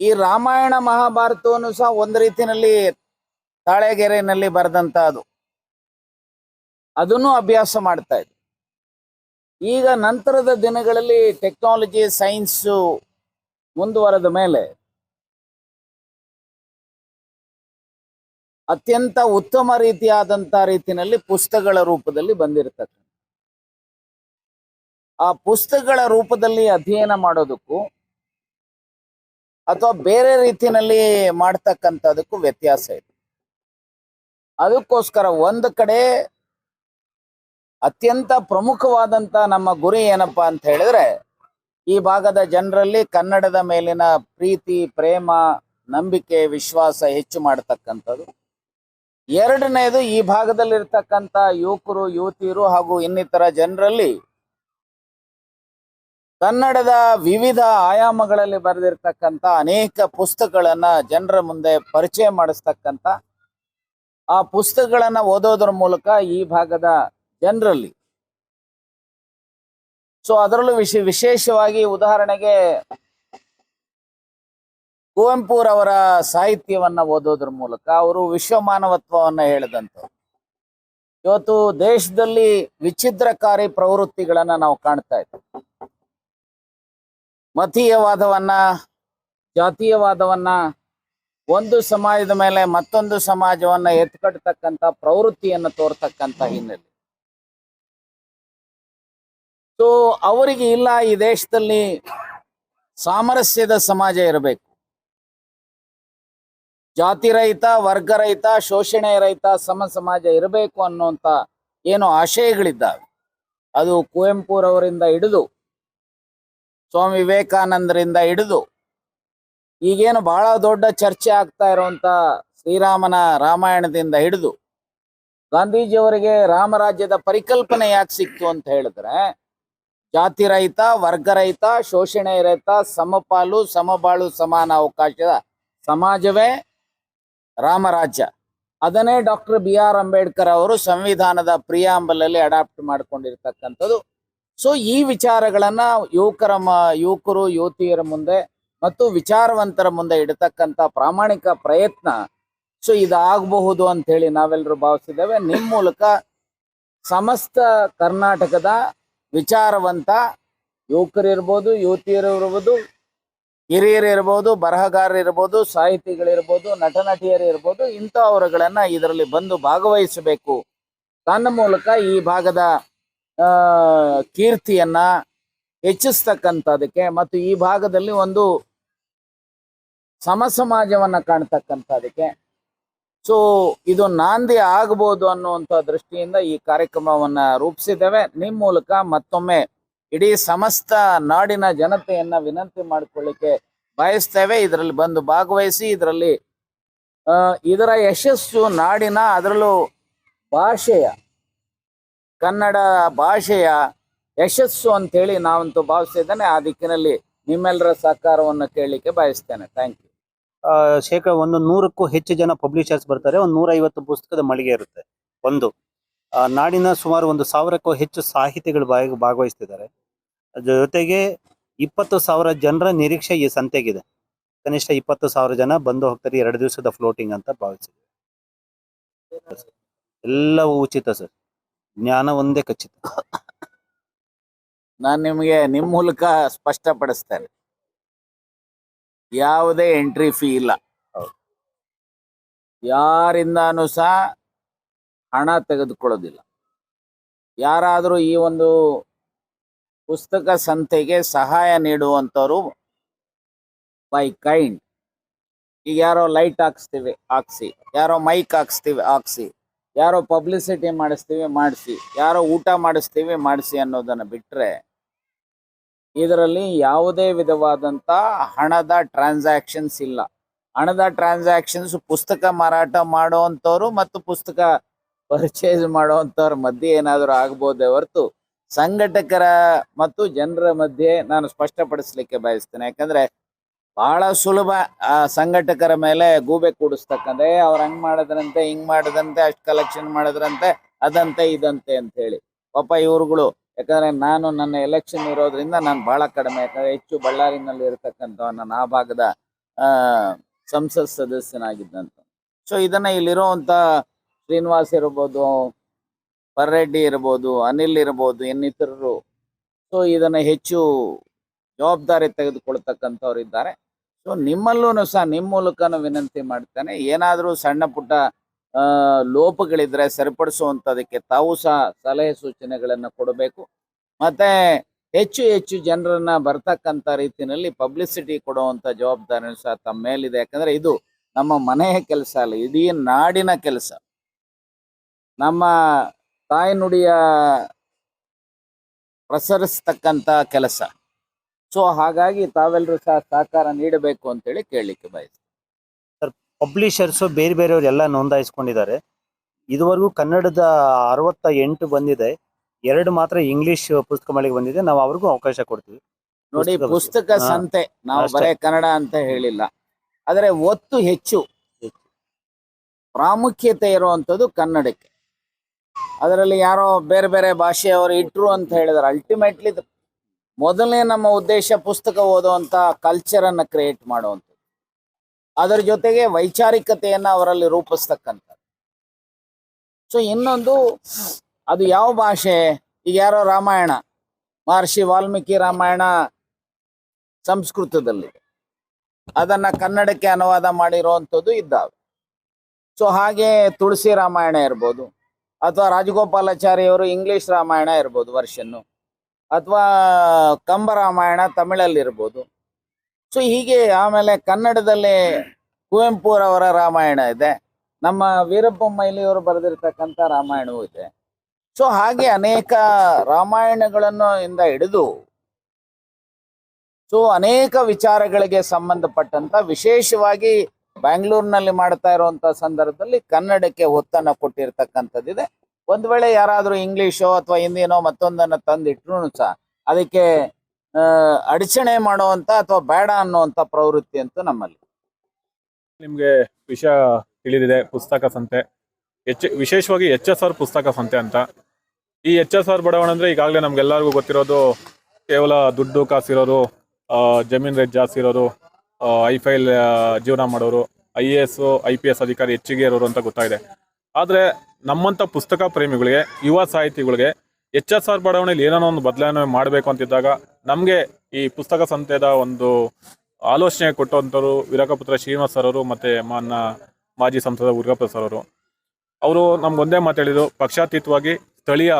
ಈ ರಾಮಾಯಣ ಮಹಾಭಾರತವನ್ನು ಸಹ ಒಂದು ರೀತಿಯಲ್ಲಿ ತಾಳೆಗೆರೆನಲ್ಲಿ ಬರೆದಂತ ಅದು ಅದನ್ನು ಅಭ್ಯಾಸ ಮಾಡ್ತಾ ಇದೆ ಈಗ ನಂತರದ ದಿನಗಳಲ್ಲಿ ಟೆಕ್ನಾಲಜಿ ಸೈನ್ಸು ಮುಂದುವರೆದ ಮೇಲೆ ಅತ್ಯಂತ ಉತ್ತಮ ರೀತಿಯಾದಂತ ರೀತಿಯಲ್ಲಿ ಪುಸ್ತಕಗಳ ರೂಪದಲ್ಲಿ ಬಂದಿರತಕ್ಕಂಥ ಆ ಪುಸ್ತಕಗಳ ರೂಪದಲ್ಲಿ ಅಧ್ಯಯನ ಮಾಡೋದಕ್ಕೂ ಅಥವಾ ಬೇರೆ ರೀತಿಯಲ್ಲಿ ಮಾಡ್ತಕ್ಕಂಥದಕ್ಕೂ ವ್ಯತ್ಯಾಸ ಇದೆ. ಅದಕ್ಕೋಸ್ಕರ ಒಂದು ಕಡೆ ಅತ್ಯಂತ ಪ್ರಮುಖವಾದಂತ ನಮ್ಮ ಗುರಿ ಏನಪ್ಪಾ ಅಂತ ಹೇಳಿದ್ರೆ, ಈ ಭಾಗದ ಜನರಲ್ಲಿ ಕನ್ನಡದ ಮೇಲಿನ ಪ್ರೀತಿ, ಪ್ರೇಮ, ನಂಬಿಕೆ, ವಿಶ್ವಾಸ ಹೆಚ್ಚು ಮಾಡತಕ್ಕಂಥದ್ದು. ಎರಡನೇದು ಈ ಭಾಗದಲ್ಲಿರ್ತಕ್ಕಂಥ ಯುವಕರು, ಯುವತಿಯರು ಹಾಗೂ ಇನ್ನಿತರ ಜನರಲ್ಲಿ ಕನ್ನಡದ ವಿವಿಧ ಆಯಾಮಗಳಲ್ಲಿ ಬರೆದಿರ್ತಕ್ಕಂಥ ಅನೇಕ ಪುಸ್ತಕಗಳನ್ನ ಜನರ ಮುಂದೆ ಪರಿಚಯ ಮಾಡಿಸ್ತಕ್ಕಂಥ ಆ ಪುಸ್ತಕಗಳನ್ನ ಓದೋದ್ರ ಮೂಲಕ ಈ ಭಾಗದ ಜನರಲ್ಲಿ. ಸೊ ಅದರಲ್ಲೂ ವಿಶೇ, ವಿಶೇಷವಾಗಿ ಉದಾಹರಣೆಗೆ ಕುವೆಂಪುರವರ ಸಾಹಿತ್ಯವನ್ನ ಓದೋದ್ರ ಮೂಲಕ ಅವರು ವಿಶ್ವ ಮಾನವತ್ವವನ್ನ ಇವತ್ತು ದೇಶದಲ್ಲಿ ವಿಚ್ಛಿದ್ರಕಾರಿ ಪ್ರವೃತ್ತಿಗಳನ್ನ ನಾವು ಕಾಣ್ತಾ ಇದ್ದೀವಿ ಮತೀಯವಾದವನ್ನ, ಜಾತೀಯವಾದವನ್ನ ಒಂದು ಸಮಾಜದ ಮೇಲೆ ಮತ್ತೊಂದು ಸಮಾಜವನ್ನ ಎತ್ಕಟ್ತಕ್ಕಂಥ ಪ್ರವೃತ್ತಿಯನ್ನು ತೋರ್ತಕ್ಕಂಥ ಹಿನ್ನೆಲೆ. ಸೊ ಅವರಿಗೆ ಇಲ್ಲ ಈ ದೇಶದಲ್ಲಿ ಸಾಮರಸ್ಯದ ಸಮಾಜ ಇರಬೇಕು. ಜಾತಿ ರಹಿತ, ವರ್ಗ ರಹಿತ, ಶೋಷಣೆ ರಹಿತ ಸಮ ಸಮಾಜ ಇರಬೇಕು ಅನ್ನುವಂತ ಏನು ಆಶಯಗಳಿದ್ದಾವೆ. ಅದು ಕುವೆಂಪುರವರಿಂದ ಹಿಡಿದು ಸ್ವಾಮಿ ವಿವೇಕಾನಂದರಿಂದ ಹಿಡಿದು ಈಗೇನು ಬಹಳ ದೊಡ್ಡ ಚರ್ಚೆ ಆಗ್ತಾ ಇರುವಂತ ಶ್ರೀರಾಮನ ರಾಮಾಯಣದಿಂದ ಹಿಡಿದು ಗಾಂಧೀಜಿಯವರಿಗೆ ರಾಮರಾಜ್ಯದ ಪರಿಕಲ್ಪನೆ ಯಾಕೆ ಸಿಕ್ತು ಅಂತ ಹೇಳಿದ್ರೆ, ಜಾತಿ ರಹಿತ, ವರ್ಗ ರಹಿತ, ಶೋಷಣೆ ರಹಿತ, ಸಮಪಾಲು, ಸಮಬಾಳು, ಸಮಾನ ಅವಕಾಶದ ಸಮಾಜವೇ ರಾಮರಾಜ್ಯ. ಅದನ್ನೇ ಡಾಕ್ಟರ್ ಬಿ ಆರ್ ಅಂಬೇಡ್ಕರ್ ಅವರು ಸಂವಿಧಾನದ ಪ್ರಿಯಾಂಬಲಲ್ಲಿ ಅಡಾಪ್ಟ್ ಮಾಡ್ಕೊಂಡಿರ್ತಕ್ಕಂಥದ್ದು. ಸೊ ಈ ವಿಚಾರಗಳನ್ನ ಯುವಕರ ಯುವಕರು, ಯುವತಿಯರ ಮುಂದೆ ಮತ್ತು ವಿಚಾರವಂತರ ಮುಂದೆ ಇಡತಕ್ಕಂತ ಪ್ರಾಮಾಣಿಕ ಪ್ರಯತ್ನ ಸೊ ಇದಾಗಬಹುದು ಅಂತ ಹೇಳಿ ನಾವೆಲ್ಲರೂ ಭಾವಿಸಿದ್ದೇವೆ. ನಿಮ್ಮ ಮೂಲಕ ಸಮಸ್ತ ಕರ್ನಾಟಕದ ವಿಚಾರವಂತ ಯುವಕರಿರ್ಬೋದು ಯುವತಿಯರು ಇರ್ಬೋದು, ಹಿರಿಯರು ಇರ್ಬೋದು, ಬರಹಗಾರರು ಇರ್ಬೋದು ಸಾಹಿತಿಗಳಿರ್ಬೋದು ನಟ ನಟಿಯರು ಇರ್ಬೋದು ಇಂಥವರುಗಳನ್ನ ಇದರಲ್ಲಿ ಬಂದು ಭಾಗವಹಿಸಬೇಕು. ತನ್ನ ಮೂಲಕ ಈ ಭಾಗದ ಕೀರ್ತಿಯನ್ನ ಹೆಚ್ಚಿಸ್ತಕ್ಕಂಥದಕ್ಕೆ ಮತ್ತು ಈ ಭಾಗದಲ್ಲಿ ಒಂದು ಸಮ ಸಮಾಜವನ್ನ ಕಾಣ್ತಕ್ಕಂಥದಕ್ಕೆ. ಸೊ ಇದು ನಾಂದಿ ಆಗಬಹುದು ಅನ್ನುವಂಥ ದೃಷ್ಟಿಯಿಂದ ಈ ಕಾರ್ಯಕ್ರಮವನ್ನ ರೂಪಿಸಿದ್ದೇವೆ. ನಿಮ್ಮ ಮೂಲಕ ಮತ್ತೊಮ್ಮೆ ಇಡೀ ಸಮಸ್ತ ನಾಡಿನ ಜನತೆಯನ್ನ ವಿನಂತಿ ಮಾಡಿಕೊಳ್ಳಿಕ್ಕೆ ಬಯಸ್ತೇವೆ. ಇದರಲ್ಲಿ ಬಂದು ಭಾಗವಹಿಸಿ, ಇದರಲ್ಲಿ ಇದರ ಯಶಸ್ಸು ನಾಡಿನ ಅದರಲ್ಲೂ ಭಾಷೆಯ ಕನ್ನಡ ಭಾಷೆಯ ಯಶಸ್ಸು ಅಂತೇಳಿ ನಾವಂತೂ ಭಾವಿಸಿದ್ದೇನೆ. ಆ ದಿಕ್ಕಿನಲ್ಲಿ ನಿಮ್ಮೆಲ್ಲರ ಸಹಕಾರವನ್ನು ಕೇಳಲಿಕ್ಕೆ ಬಯಸ್ತೇನೆ. ಥ್ಯಾಂಕ್ ಯು ಶೇಕಡ ಒಂದು ನೂರಕ್ಕೂ ಹೆಚ್ಚು ಜನ ಪಬ್ಲಿಷರ್ಸ್ ಬರ್ತಾರೆ. ಒಂದು ನೂರ ಐವತ್ತು ಪುಸ್ತಕದ ಮಳಿಗೆ ಇರುತ್ತೆ. ಒಂದು. ನಾಡಿನ ಸುಮಾರು ಒಂದು ಸಾವಿರಕ್ಕೂ ಹೆಚ್ಚು ಸಾಹಿತಿಗಳು ಭಾಗ ಭಾಗವಹಿಸ್ತಿದ್ದಾರೆ. ಅದ್ರ ಜೊತೆಗೆ ಇಪ್ಪತ್ತು ಸಾವಿರ ಜನರ ನಿರೀಕ್ಷೆ ಈ ಸಂತೆಗಿದೆ. ಕನಿಷ್ಠ ಇಪ್ಪತ್ತು ಸಾವಿರ ಜನ ಬಂದು ಹೋಗ್ತಾರೆ ಎರಡು ದಿವಸದ ಫ್ಲೋಟಿಂಗ್ ಅಂತ ಭಾವಿಸಿದೆ ಎಲ್ಲವೂ ಉಚಿತ ಸರ್. ಜ್ಞಾನ ಒಂದೇ ಖಚಿತ. ನಾನು ನಿಮಗೆ ನಿಮ್ಮ ಮೂಲಕ ಸ್ಪಷ್ಟಪಡಿಸ್ತೇನೆ. ಯಾವುದೇ ಎಂಟ್ರಿ ಫೀ ಇಲ್ಲ. ಯಾರಿಂದಾನು ಸಹ ಹಣ ತೆಗೆದುಕೊಳ್ಳೋದಿಲ್ಲ. ಯಾರಾದರೂ ಈ ಒಂದು ಪುಸ್ತಕ ಸಂತೆಗೆ ಸಹಾಯ ನೀಡುವಂಥವ್ರು ಬೈ ಕೈಂಡ್ ಈಗ ಯಾರೋ ಲೈಟ್ ಹಾಕ್ಸ್ತೀವಿ ಹಾಕ್ಸಿ. ಯಾರೋ ಮೈಕ್ ಹಾಕ್ಸ್ತೀವಿ ಹಾಕ್ಸಿ. ಯಾರೋ ಪಬ್ಲಿಸಿಟಿ ಮಾಡಿಸ್ತೀವಿ, ಮಾಡಿಸಿ. ಯಾರೋ ಊಟ ಮಾಡಿಸ್ತೀವಿ, ಮಾಡಿಸಿ ಅನ್ನೋದನ್ನು ಬಿಟ್ಟರೆ ಇದರಲ್ಲಿ ಯಾವುದೇ ವಿಧವಾದಂಥ ಹಣದ ಟ್ರಾನ್ಸಾಕ್ಷನ್ಸ್ ಇಲ್ಲ. ಹಣದ ಟ್ರಾನ್ಸಾಕ್ಷನ್ಸ್ ಪುಸ್ತಕ ಮಾರಾಟ ಮಾಡುವಂಥವ್ರು ಮತ್ತು ಪುಸ್ತಕ ಪರ್ಚೇಸ್ ಮಾಡುವಂಥವ್ರ ಮಧ್ಯೆ ಏನಾದರೂ ಆಗ್ಬೋದೇ ಹೊರತು ಸಂಘಟಕರ ಮತ್ತು ಜನರ ಮಧ್ಯೆ ನಾನು ಸ್ಪಷ್ಟಪಡಿಸ್ಲಿಕ್ಕೆ ಬಯಸ್ತೇನೆ. ಯಾಕಂದ್ರೆ ಬಹಳ ಸುಲಭ, ಆ ಸಂಘಟಕರ ಮೇಲೆ ಗೂಬೆ ಕೂಡಿಸ್ತಕ್ಕಂತೆ. ಅವ್ರು ಹಂಗ್ ಮಾಡಿದ್ರಂತೆ, ಹಿಂಗ್ ಮಾಡಿದ್ರಂತೆ, ಅಷ್ಟು ಕಲೆಕ್ಷನ್ ಮಾಡಿದ್ರಂತೆ, ಅದಂತೆ, ಇದಂತೆ ಅಂತ ಹೇಳಿ. ಪಾಪ ಇವ್ರುಗಳು, ಯಾಕಂದ್ರೆ ನಾನು ನನ್ನ ಎಲೆಕ್ಷನ್ ಇರೋದ್ರಿಂದ ನಾನು ಬಹಳ ಕಡಿಮೆ, ಯಾಕಂದ್ರೆ ಹೆಚ್ಚು ಬಳ್ಳಾರಿನಲ್ಲಿ ಇರತಕ್ಕಂಥ ನನ್ನ ಆ ಭಾಗದ, ಆ, ಸಂಸತ್ ಸದಸ್ಯನಾಗಿದ್ದಂತ. ಸೊ ಇದನ್ನ ಇಲ್ಲಿರುವಂತ ಶ್ರೀನಿವಾಸ್ ಇರ್ಬೋದು, ಪರ್ರೆಡ್ಡಿ ಇರ್ಬೋದು, ಅನಿಲ್ ಇರ್ಬೋದು, ಇನ್ನಿತರರು. ಸೊ ಇದನ್ನ ಹೆಚ್ಚು ಜವಾಬ್ದಾರಿ ತೆಗೆದುಕೊಳ್ತಕ್ಕಂಥವ್ರು ಇದ್ದಾರೆ ಸೊ ನಿಮ್ಮಲ್ಲೂ ಸಹ ನಿಮ್ಮ ಮೂಲಕನೂ ವಿನಂತಿ ಮಾಡ್ತಾನೆ. ಏನಾದರೂ ಸಣ್ಣ ಪುಟ್ಟ ಲೋಪಗಳಿದ್ರೆ ಸರಿಪಡಿಸುವಂಥದಕ್ಕೆ ತಾವು ಸಹ ಸಲಹೆ ಸೂಚನೆಗಳನ್ನು ಕೊಡಬೇಕು. ಮತ್ತೆ ಹೆಚ್ಚು ಹೆಚ್ಚು ಜನರನ್ನ ಬರ್ತಕ್ಕಂಥ ರೀತಿಯಲ್ಲಿ ಪಬ್ಲಿಸಿಟಿ ಕೊಡುವಂಥ ಜವಾಬ್ದಾರಿ ಸಹ ತಮ್ಮ ಮೇಲಿದೆ. ಯಾಕಂದ್ರೆ ಇದು ನಮ್ಮ ಮನೆಯ ಕೆಲಸ ಅಲ್ಲ, ಇಡೀ ನಾಡಿನ ಕೆಲಸ. ನಮ್ಮ ತಾಯ್ನುಡಿಯ ಪ್ರಸರಿಸ್ತಕ್ಕಂಥ ಕೆಲಸ. ಸೊ ಹಾಗಾಗಿ ತಾವೆಲ್ಲರೂ ಸಹ ಸಹಕಾರ ನೀಡಬೇಕು ಅಂತೇಳಿ ಕೇಳಲಿಕ್ಕೆ ಬಯಸ್ತೀನಿ. ಪಬ್ಲಿಷರ್ಸು ಬೇರೆ ಬೇರೆಯವ್ರು ಎಲ್ಲ ನೋಂದಾಯಿಸ್ಕೊಂಡಿದ್ದಾರೆ. ಇದುವರೆಗೂ ಕನ್ನಡದ ಅರವತ್ತ ಎಂಟು ಬಂದಿದೆ. ಎರಡು ಮಾತ್ರ ಇಂಗ್ಲಿಷ್ ಪುಸ್ತಕ ಮಳಿಗೆ ಬಂದಿದೆ. ನಾವು ಅವ್ರಿಗೂ ಅವಕಾಶ ಕೊಡ್ತೀವಿ. ನೋಡಿ ಪುಸ್ತಕ ಪುಸ್ತಕ ಹಾ. ಸಂತೆ. ನಾವು ಅಷ್ಟೇ. ಬರೇ ಕನ್ನಡ ಅಂತ ಹೇಳಿಲ್ಲ. ಆದರೆ ಒತ್ತು ಹೆಚ್ಚು. ಪ್ರಾಮುಖ್ಯತೆ ಇರುವಂಥದ್ದು ಕನ್ನಡಕ್ಕೆ. ಅದರಲ್ಲಿ ಯಾರೋ ಬೇರೆ ಬೇರೆ ಭಾಷೆಯವರು ಇಟ್ರು ಅಂತ ಹೇಳಿದ್ರೆ. ಅಲ್ಟಿಮೇಟ್ಲಿ ಮೊದಲನೇ ನಮ್ಮ ಉದ್ದೇಶ ಪುಸ್ತಕ ಓದುವಂತ ಕಲ್ಚರ್ ಅನ್ನ ಕ್ರಿಯೇಟ್ ಮಾಡುವಂಥದ್ದು. ಅದರ ಜೊತೆಗೆ ವೈಚಾರಿಕತೆಯನ್ನ ಅವರಲ್ಲಿ ರೂಪಿಸ್ತಕ್ಕಂಥ ಸೊ ಇನ್ನೊಂದು, ಅದು ಯಾವ ಭಾಷೆ? ಈಗ ಯಾರೋ ರಾಮಾಯಣ, ಮಹರ್ಷಿ ವಾಲ್ಮೀಕಿ ರಾಮಾಯಣ ಸಂಸ್ಕೃತದಲ್ಲಿ ಅದನ್ನ ಕನ್ನಡಕ್ಕೆ ಅನುವಾದ ಮಾಡಿರುವಂಥದ್ದು ಇದ್ದಾವೆ. ಸೊ ಹಾಗೆ ತುಳಸಿ ರಾಮಾಯಣ ಇರ್ಬೋದು, ಅಥವಾ ರಾಜಗೋಪಾಲಾಚಾರಿ ಅವರು ಇಂಗ್ಲಿಷ್ ರಾಮಾಯಣ ಇರ್ಬೋದು ವರ್ಷನ್ನು. ಅಥವಾ ಕಂಬರಾಮಾಯಣ ತಮಿಳಲ್ಲಿ ಇರ್ಬೋದು ಸೊ ಹೀಗೆ ಆಮೇಲೆ ಕನ್ನಡದಲ್ಲಿ ಕುವೆಂಪುರವರ ರಾಮಾಯಣ ಇದೆ. ನಮ್ಮ ವೀರಪ್ಪ ಮೈಲಿಯವರು ಬರೆದಿರ್ತಕ್ಕಂಥ ರಾಮಾಯಣವೂ ಇದೆ. ಸೊ ಹಾಗೆ ಅನೇಕ ರಾಮಾಯಣಗಳನ್ನು ಇಂದ ಹಿಡಿದು ಸೊ ಅನೇಕ ವಿಚಾರಗಳಿಗೆ ಸಂಬಂಧಪಟ್ಟಂತ ವಿಶೇಷವಾಗಿ ಬ್ಯಾಂಗ್ಳೂರ್ನಲ್ಲಿ ಮಾಡ್ತಾ ಇರುವಂತ ಸಂದರ್ಭದಲ್ಲಿ ಕನ್ನಡಕ್ಕೆ ಒತ್ತನ್ನ ಕೊಟ್ಟಿರ್ತಕ್ಕಂಥದ್ದಿದೆ. ಒಂದ್ ವೇಳೆ ಯಾರಾದ್ರೂ ಇಂಗ್ಲಿಷೋ ಅಥವಾ ಹಿಂದಿನೋ ಮತ್ತೊಂದನ್ನ ತಂದಿಟ್ರು ಸಹ ಅದಕ್ಕೆ ಅಡಚಣೆ ಮಾಡುವಂತ ಅಥವಾ ಬೇಡ ಅನ್ನುವಂತ ಪ್ರವೃತ್ತಿ ಅಂತೂ ನಮ್ಮಲ್ಲಿ. ನಿಮಗೆ ವಿಷಯ ತಿಳಿದಿದೆ, ಪುಸ್ತಕ ಸಂತೆ. ಎಚ್, ವಿಶೇಷವಾಗಿ ಎಚ್ ಎಸ್ ಆರ್ ಪುಸ್ತಕ ಸಂತೆ ಅಂತ. ಈ ಎಚ್ ಎಸ್ ಆರ್ ಬಡಾವಣೆ ಅಂದ್ರೆ ಈಗಾಗಲೇ ನಮ್ಗೆಲ್ಲರಿಗೂ ಗೊತ್ತಿರೋದು ಕೇವಲ ದುಡ್ಡು ಕಾಸಿರೋರು ಜಮೀನ್ ರೇಟ್ ಜಾಸ್ತಿ ಇರೋರು ಐಫೈಲ್ ಜೀವನ ಮಾಡೋರು, I A S I P S ಅಧಿಕಾರಿ ಹೆಚ್ಚಿಗೆ ಇರೋರು ಅಂತ ಗೊತ್ತಾಗಿದೆ. ಆದರೆ ನಮ್ಮಂಥ ಪುಸ್ತಕ ಪ್ರೇಮಿಗಳಿಗೆ, ಯುವ ಸಾಹಿತಿಗಳಿಗೆ ಎಚ್ ಎಸ್ ಆರ್ ಬಡಾವಣೆಯಲ್ಲಿ ಏನೋ ಒಂದು ಬದಲಾವಣೆ ಮಾಡಬೇಕು ಅಂತಿದ್ದಾಗ ನಮಗೆ ಈ ಪುಸ್ತಕ ಸಂತೆದ ಒಂದು ಆಲೋಚನೆ ಕೊಟ್ಟಂಥವ್ರು ವೀರಕಪುತ್ರ ಶ್ರೀನಿವಾಸ್ ಸರ್ ಅವರು ಮತ್ತೆ ಮಾನ್ನ ಮಾಜಿ ಸಂಸದ ಉರ್ಗಪ್ಪ ಸರ್ ಅವರು ಅವರು ನಮ್ಗೊಂದೇ ಮಾತಾಡಿದ್ರು ಪಕ್ಷಾತೀತವಾಗಿ ಸ್ಥಳೀಯ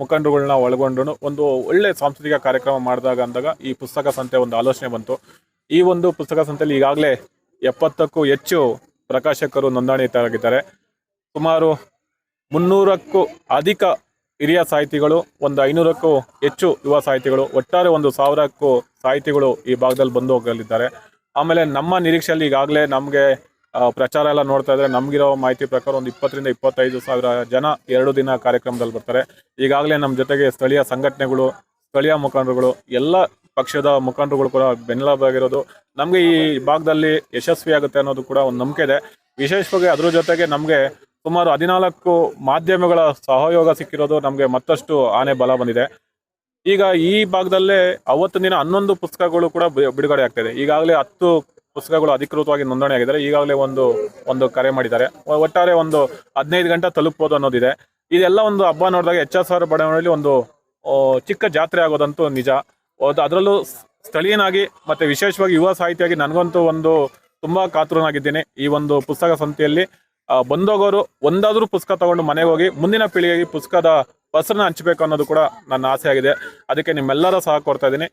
ಮುಖಂಡರುಗಳನ್ನ ಒಳಗೊಂಡು ಒಂದು ಒಳ್ಳೆ ಸಾಂಸ್ಕೃತಿಕ ಕಾರ್ಯಕ್ರಮ ಮಾಡಿದಾಗ ಅಂದಾಗ ಈ ಪುಸ್ತಕ ಸಂತೆ ಒಂದು ಆಲೋಚನೆ ಬಂತು. ಈ ಒಂದು ಪುಸ್ತಕ ಸಂತೆಯಲ್ಲಿ ಈಗಾಗಲೇ ಎಪ್ಪತ್ತಕ್ಕೂ ಹೆಚ್ಚು ಪ್ರಕಾಶಕರು ನೋಂದಣಿತರಾಗಿದ್ದಾರೆ ಸುಮಾರು ಮುನ್ನೂರಕ್ಕೂ ಅಧಿಕ ಹಿರಿಯ ಸಾಹಿತಿಗಳು, ಒಂದು ಐನೂರಕ್ಕೂ ಹೆಚ್ಚು ಯುವ ಸಾಹಿತಿಗಳು, ಒಟ್ಟಾರೆ ಒಂದು ಸಾವಿರಕ್ಕೂ ಸಾಹಿತಿಗಳು ಈ ಭಾಗದಲ್ಲಿ ಬಂದು ಹೋಗಲಿದ್ದಾರೆ. ಆಮೇಲೆ ನಮ್ಮ ನಿರೀಕ್ಷೆಯಲ್ಲಿ ಈಗಾಗಲೇ ನಮಗೆ ಪ್ರಚಾರ ಎಲ್ಲ ನೋಡ್ತಾ ಇದ್ರೆ ನಮಗಿರೋ ಮಾಹಿತಿ ಪ್ರಕಾರ ಒಂದು ಇಪ್ಪತ್ತರಿಂದ ಇಪ್ಪತ್ತೈದು ಸಾವಿರ ಜನ ಎರಡು ದಿನ ಕಾರ್ಯಕ್ರಮದಲ್ಲಿ ಬರ್ತಾರೆ. ಈಗಾಗಲೇ ನಮ್ಮ ಜೊತೆಗೆ ಸ್ಥಳೀಯ ಸಂಘಟನೆಗಳು, ಸ್ಥಳೀಯ ಮುಖಂಡರುಗಳು, ಎಲ್ಲ ಪಕ್ಷದ ಮುಖಂಡರುಗಳು ಕೂಡ ಬೆನ್ನೆಲುಬಾಗಿರೋದು. ನಮಗೆ ಈ ಭಾಗದಲ್ಲಿ ಯಶಸ್ವಿ ಆಗುತ್ತೆ ಅನ್ನೋದು ಕೂಡ ಒಂದು ನಂಬಿಕೆ ಇದೆ. ವಿಶೇಷವಾಗಿ ಅದ್ರ ಜೊತೆಗೆ ನಮಗೆ ಸುಮಾರು ಹದಿನಾಲ್ಕು ಮಾಧ್ಯಮಗಳ ಸಹಯೋಗ ಸಿಕ್ಕಿರೋದು ನಮಗೆ ಮತ್ತಷ್ಟು ಆನೆ ಬಲ ಬಂದಿದೆ. ಈಗ ಈ ಭಾಗದಲ್ಲೇ ಅವತ್ತಿನ ದಿನ ಹನ್ನೊಂದು ಪುಸ್ತಕಗಳು ಕೂಡ ಬಿಡುಗಡೆ ಆಗ್ತಿದೆ. ಈಗಾಗಲೇ ಹತ್ತು ಪುಸ್ತಕಗಳು ಅಧಿಕೃತವಾಗಿ ನೋಂದಣಿ ಆಗಿದ್ದಾರೆ. ಈಗಾಗಲೇ ಒಂದು ಒಂದು ಕರೆ ಮಾಡಿದ್ದಾರೆ. ಒಟ್ಟಾರೆ ಒಂದು ಹದಿನೈದು ಗಂಟೆ ತಲುಪಬಹುದು ಅನ್ನೋದಿದೆ. ಇದೆಲ್ಲ ಒಂದು ಹಬ್ಬ ನೋಡಿದಾಗ ಎಚ್ ಎಸ್ ಆರ್ ಬಡಾವಣೆಯಲ್ಲಿ ಒಂದು ಚಿಕ್ಕ ಜಾತ್ರೆ ಆಗೋದಂತೂ ನಿಜ. ಅದರಲ್ಲೂ ಸ್ಥಳೀಯನಾಗಿ ಮತ್ತೆ ವಿಶೇಷವಾಗಿ ಯುವ ಸಾಹಿತಿಯಾಗಿ ನನಗಂತೂ ಒಂದು ತುಂಬಾ ಕಾತುರನಾಗಿದ್ದೇನೆ ಈ ಒಂದು ಪುಸ್ತಕ ಸಂತೆಯಲ್ಲಿ. ಬಂದೋಗೋರು ಒಂದಾದ್ರೂ ಪುಸ್ತಕ ತಗೊಂಡು ಮನೆಗೆ ಹೋಗಿ ಮುಂದಿನ ಪೀಳಿಗೆಗೆ ಪುಸ್ತಕದ ಹೆಸರನ್ನ ಹಂಚಬೇಕು ಅನ್ನೋದು ಕೂಡ ನನ್ನ ಆಸೆ ಆಗಿದೆ. ಅದಕ್ಕೆ ನಿಮ್ಮೆಲ್ಲರ ಸಹ ಕೊಡ್ತಾ ಇದ್ದೀನಿ.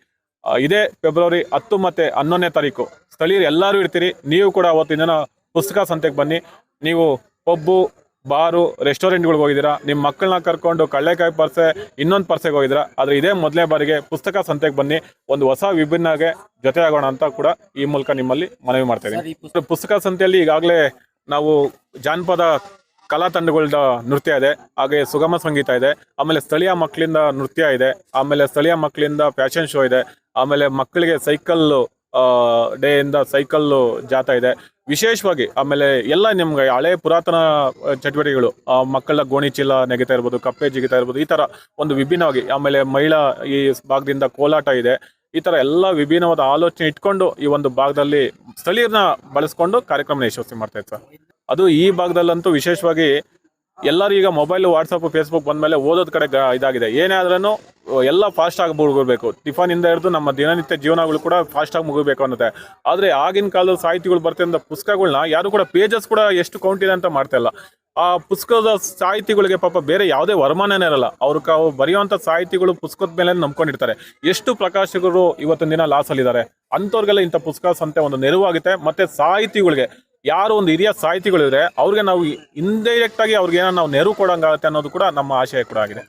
ಇದೇ ಫೆಬ್ರವರಿ ಹತ್ತು ಮತ್ತೆ ಹನ್ನೊಂದನೇ ತಾರೀಕು. ಸ್ಥಳೀಯರು ಎಲ್ಲರೂ ಇರ್ತೀರಿ. ನೀವು ಕೂಡ ಅವತ್ತಿನ ಪುಸ್ತಕ ಸಂತೆಗೆ ಬನ್ನಿ. ನೀವು ಪಬ್ಬು ಬಾರು ರೆಸ್ಟೋರೆಂಟ್ಗಳಿಗೆ ಹೋಗಿದ್ದೀರಾ. ನಿಮ್ಮ ಮಕ್ಕಳನ್ನ ಕರ್ಕೊಂಡು ಕಳ್ಳೆಕಾಯಿ ಪರ್ಸೆ ಇನ್ನೊಂದು ಪರ್ಸೆಗೆ ಹೋಗಿದ್ದೀರಾ. ಆದರೆ ಇದೇ ಮೊದಲನೇ ಬಾರಿಗೆ ಪುಸ್ತಕ ಸಂತೆಗೆ ಬನ್ನಿ. ಒಂದು ಹೊಸ ವಿಭಿನ್ನಗೆ ಜೊತೆ ಆಗೋಣ ಅಂತ ಕೂಡ ಈ ಮೂಲಕ ನಿಮ್ಮಲ್ಲಿ ಮನವಿ ಮಾಡ್ತಾ ಇದ್ದೀನಿ. ಪುಸ್ತಕ ಸಂತೆಯಲ್ಲಿ ಈಗಾಗಲೇ ನಾವು ಜಾನಪದ ಕಲಾ ತಂಡಗಳದ ನೃತ್ಯ ಇದೆ, ಹಾಗೆ ಸುಗಮ ಸಂಗೀತ ಇದೆ, ಆಮೇಲೆ ಸ್ಥಳೀಯ ಮಕ್ಕಳಿಂದ ನೃತ್ಯ ಇದೆ, ಆಮೇಲೆ ಸ್ಥಳೀಯ ಮಕ್ಕಳಿಂದ ಫ್ಯಾಷನ್ ಶೋ ಇದೆ, ಆಮೇಲೆ ಮಕ್ಕಳಿಗೆ ಸೈಕಲ್ ಡೇ ಇಂದ ಸೈಕಲ್ ಇದೆ. ವಿಶೇಷವಾಗಿ ಆಮೇಲೆ ಎಲ್ಲ ನಿಮ್ಗೆ ಹಳೆ ಪುರಾತನ ಚಟುವಟಿಕೆಗಳು ಮಕ್ಕಳ ಗೋಣಿ ಚೀಲ ನೆಗಿತಾ ಇರ್ಬೋದು, ಕಪ್ಪೆ ಜಿಗಿತಾ ಇರ್ಬೋದು, ಈ ತರ ಒಂದು ವಿಭಿನ್ನವಾಗಿ ಆಮೇಲೆ ಮಹಿಳಾ ಈ ಭಾಗದಿಂದ ಕೋಲಾಟ ಇದೆ. ಈ ತರ ಎಲ್ಲ ವಿಭಿನ್ನವಾದ ಆಲೋಚನೆ ಇಟ್ಕೊಂಡು ಈ ಒಂದು ಭಾಗದಲ್ಲಿ ಸ್ಥಳೀಯರನ್ನ ಬಳಸ್ಕೊಂಡು ಕಾರ್ಯಕ್ರಮ ಯಶಸ್ವಿ ಮಾಡ್ತಾ ಇತ್ತು ಅದು ಈ ಭಾಗದಲ್ಲಂತೂ ವಿಶೇಷವಾಗಿ ಎಲ್ಲರೂ ಈಗ ಮೊಬೈಲ್ ವಾಟ್ಸಪ್ ಫೇಸ್ಬುಕ್ ಬಂದ್ಮೇಲೆ ಓದೋದ್ ಕಡೆ ಇದಾಗಿದೆ. ಏನೇ ಆದ್ರೂ ಎಲ್ಲ ಫಾಸ್ಟ್ ಆಗಿ ಮುಗಿಬೇಕು ಟಿಫನ್ ಇಂದ ಹಿಡಿದು ನಮ್ಮ ದಿನನಿತ್ಯ ಜೀವನಗಳು ಕೂಡ ಫಾಸ್ಟ್ ಆಗಿ ಮುಗಿಬೇಕು ಅನ್ನತ್ತೆ. ಆದ್ರೆ ಆಗಿನ ಕಾಲದ ಸಾಹಿತಿಗಳು ಬರ್ತಿದ್ದ ಪುಸ್ತಕಗಳನ್ನ ಯಾರು ಕೂಡ ಪೇಜಸ್ ಕೂಡ ಎಷ್ಟು ಕೌಂಟ್ ಇದೆ ಅಂತ ಮಾಡ್ತಾ ಇಲ್ಲ. ಆ ಪುಸ್ತಕದ ಸಾಹಿತಿಗಳಿಗೆ ಪಾಪ ಬೇರೆ ಯಾವುದೇ ವರಮಾನನೇ ಇರಲ್ಲ. ಅವ್ರು ಬರೆಯುವಂತ ಸಾಹಿತಿಗಳು ಪುಸ್ತಕದ ಮೇಲೆ ನಂಬ್ಕೊಂಡಿರ್ತಾರೆ. ಎಷ್ಟು ಪ್ರಕಾಶಕರು ಇವತ್ತಿನ ದಿನ ಲಾಸ್ ಅಲ್ಲಿದ್ದಾರೆ. ಅಂಥವ್ರಿಗೆಲ್ಲ ಇಂಥ ಪುಸ್ತಕ ಸಂತೆ ಒಂದು ನೆರವಾಗುತ್ತೆ. ಮತ್ತೆ ಸಾಹಿತಿಗಳಿಗೆ ಯಾರು ಒಂದು ಹಿರಿಯ ಸಾಹಿತಿಗಳಿದ್ರೆ ಅವ್ರಿಗೆ ನಾವು ಇಂಡೈರೆಕ್ಟ್ ಆಗಿ ಅವ್ರಿಗೆ ನಾವು ನೆರವು ಕೊಡಂಗಾಗತ್ತೆ ಅನ್ನೋದು ಕೂಡ ನಮ್ಮ ಆಶಯ ಕೂಡ ಆಗಿದೆ.